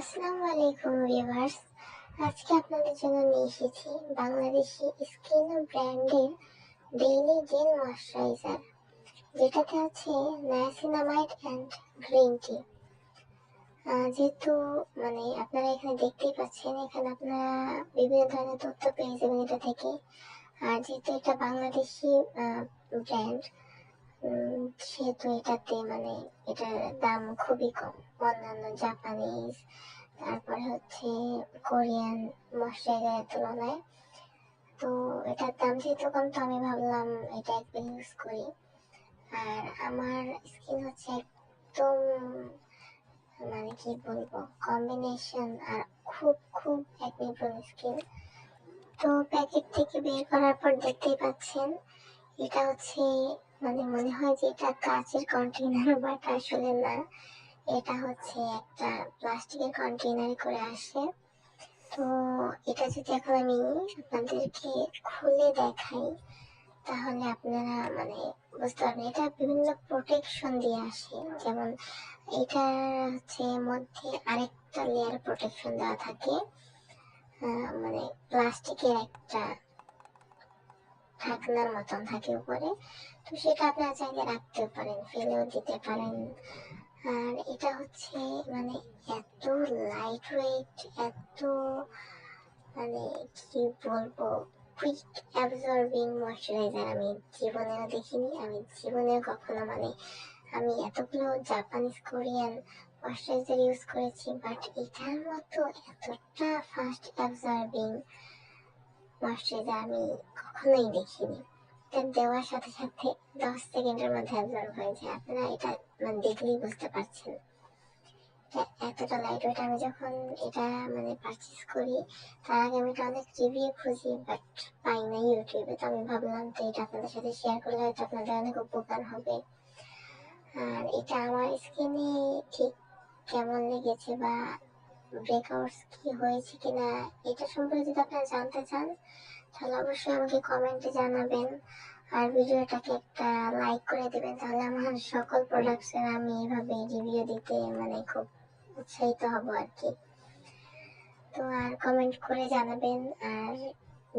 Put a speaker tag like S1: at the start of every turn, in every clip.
S1: আসসালামু আলাইকুম ভিউয়ার্স। আজকে আপনাদের জন্য নিয়ে এসেছি বাংলাদেশি স্কিন ব্র্যান্ডের ডেইলি জেল ময়শ্চারাইজার যেটাতে আছে নায়াসিনামাইড অ্যান্ড গ্রিন টি যেহেতু মানে আপনারা এখানে দেখতেই পাচ্ছেন, এখানে আপনারা বিভিন্ন ধরনের তথ্য পেয়ে যাবেন এটা থেকে। আর যেহেতু এটা বাংলাদেশি ব্র্যান্ড সেহেতু এটাতে মানে এটার দাম খুবই কম অন্যান্য জাপানিজ তারপরে হচ্ছে কোরিয়ান ময়শ্চারাইজারের তুলনায়। তো এটার দাম যেহেতু কম, তো আমি ভাবলাম এটা একবার ইউজ করি। আর আমার স্কিন হচ্ছে একদম মানে কি বলব কম্বিনেশন আর খুব খুব একনি স্কিন তো প্যাকেট থেকে বের করার পর দেখতেই পাচ্ছেন, এটা হচ্ছে মানে মনে হয় যে এটা কাঁচের কন্টেনার বাট আসলে না। এটা হচ্ছে একটা প্লাস্টিকের কন্টেনারে করে আসে। তো এটা যদি এখন আমি আপনাদেরকে খুলে দেখাই, তাহলে আপনারা মানে বুঝতে পারবেন, এটা বিভিন্ন প্রোটেকশন দিয়ে আসে। যেমন এটার হচ্ছে মধ্যে আরেকটা লেয়ার প্রোটেকশন দেওয়া থাকে। মানে প্লাস্টিকের একটা ঢাকনার মতন থাকে উপরে। তো সেটা আপনারা চাইলে রাখতে পারেন, ফেলেও দিতে পারেন। আর এটা হচ্ছে মানে এত লাইট ওয়েট এত মানে কি বলব কুইক অ্যাবজর্বিং ময়শ্চারাইজার আমি জীবনেও দেখিনি। আমি জীবনেও কখনো মানে আমি এতগুলো জাপানিজ কোরিয়ান ময়শ্চারাইজার ইউজ করেছি বাট এটার মতো এতটা ফাস্ট অ্যাবজর্বিং ময়শ্চারাইজার আমি কখনোই দেখিনি। এটা দেওয়ার সাথে সাথে দশ সেকেন্ডের মধ্যে অ্যাবজর্ব হয়ে যায়। আপনারা এটা মানে দেখলেই বুঝতে পারছেন। এতটা লাইট ওয়েট আমি যখন এটা মানে পারচেস করি, তার আগে আমি এটা অনেক রিভিউ খুঁজি বাট পাই না ইউটিউবে তো আমি ভাবলাম তো এটা আপনাদের সাথে শেয়ার করলে হয়তো আপনাদের অনেক উপকার হবে। আর এটা আমার স্কিনে ঠিক কেমন লেগেছে বা ব্রেকআউটস কি হয়েছে কিনা, এটা সম্পর্কে যদি আপনারা জানতে চান, তাহলে অবশ্যই আমাকে কমেন্টে জানাবেন। আর ভিডিওটাকে একটা লাইক করে দেবেন, তাহলে আমার সকল প্রোডাক্টসের আমি এভাবে রিভিউ দিতে মানে খুব উৎসাহিত হব আর কি। তো আর কমেন্ট করে জানাবেন। আর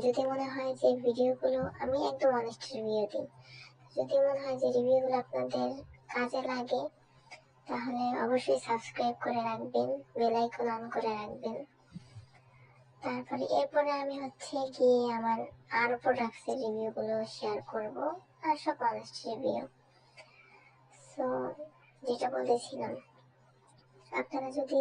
S1: যদি মনে হয় যে ভিডিওগুলো আমি একদম অনেস্ট রিভিউ দিই, যদি মনে হয় যে রিভিউগুলো আপনাদের কাজে লাগে তাহলে অবশ্যই সাবস্ক্রাইব করে রাখবেন বেল আইকন অন করে রাখবেন। তারপরে এরপরে আমি হচ্ছে গিয়ে আমার আরও প্রোডাক্টসের রিভিউগুলো শেয়ার করব, আর সব অনেস্ট রিভিউ সো যেটা বলেছিলাম আপনারা যদি